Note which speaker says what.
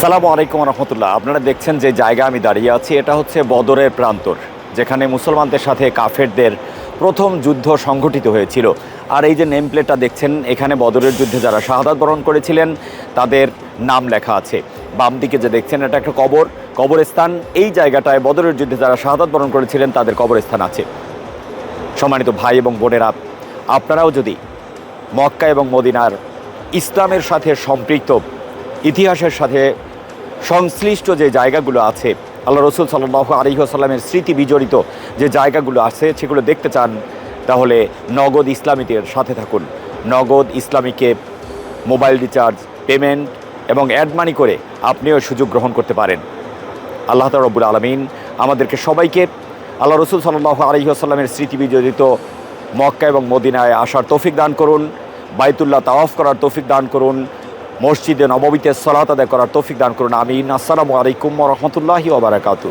Speaker 1: আসসালামু আলাইকুম রহমতুল্লাহ। আপনারা দেখছেন যে জায়গা আমি দাঁড়িয়ে আছি, এটা হচ্ছে বদরের প্রান্তর, যেখানে মুসলমানদের সাথে কাফেরদের প্রথম যুদ্ধ সংঘটিত হয়েছিল। আর এই যে নেম প্লেটটা দেখছেন, এখানে বদরের যুদ্ধে যারা শাহাদাত বরণ করেছিলেন, তাদের নাম লেখা আছে। বাম দিকে যে দেখছেন, এটা একটা কবর, কবরস্থান। এই জায়গাটায় বদরের যুদ্ধে যারা শাহাদাত বরণ করেছিলেন, তাদের কবরস্থান আছে। সম্মানিত ভাই এবং বোনেরা, আপনারাও যদি মক্কা এবং মদিনার ইসলামের সাথে সম্পৃক্ত, ইতিহাসের সাথে সংশ্লিষ্ট যে জায়গাগুলো আছে, আল্লাহ রসুল সাল্লাহ আলিহাসাল্লামের স্মৃতি বিজড়িত যে জায়গাগুলো আছে, সেগুলো দেখতে চান, তাহলে নগদ ইসলামীদের সাথে থাকুন। নগদ ইসলামীকে মোবাইল রিচার্জ, পেমেন্ট এবং অ্যাড মানি করে আপনিও সুযোগ গ্রহণ করতে পারেন। আল্লাহ রব্বুল আলমিন আমাদেরকে সবাইকে আল্লাহ রসুল সাল্লাহ আলহিহাসাল্লামের স্মৃতি বিজড়িত মক্কা এবং মদিনায় আসার তৌফিক দান করুন, বাইতুল্লাহ তাওয়াফ করার তৌফিক দান করুন মসজিদে নবমীতে সলাত আদায় করার তৌফিক দান করুন। আমিন। আসসালামু আলাইকুম রহমতুল্লাহি ওবরাকাতু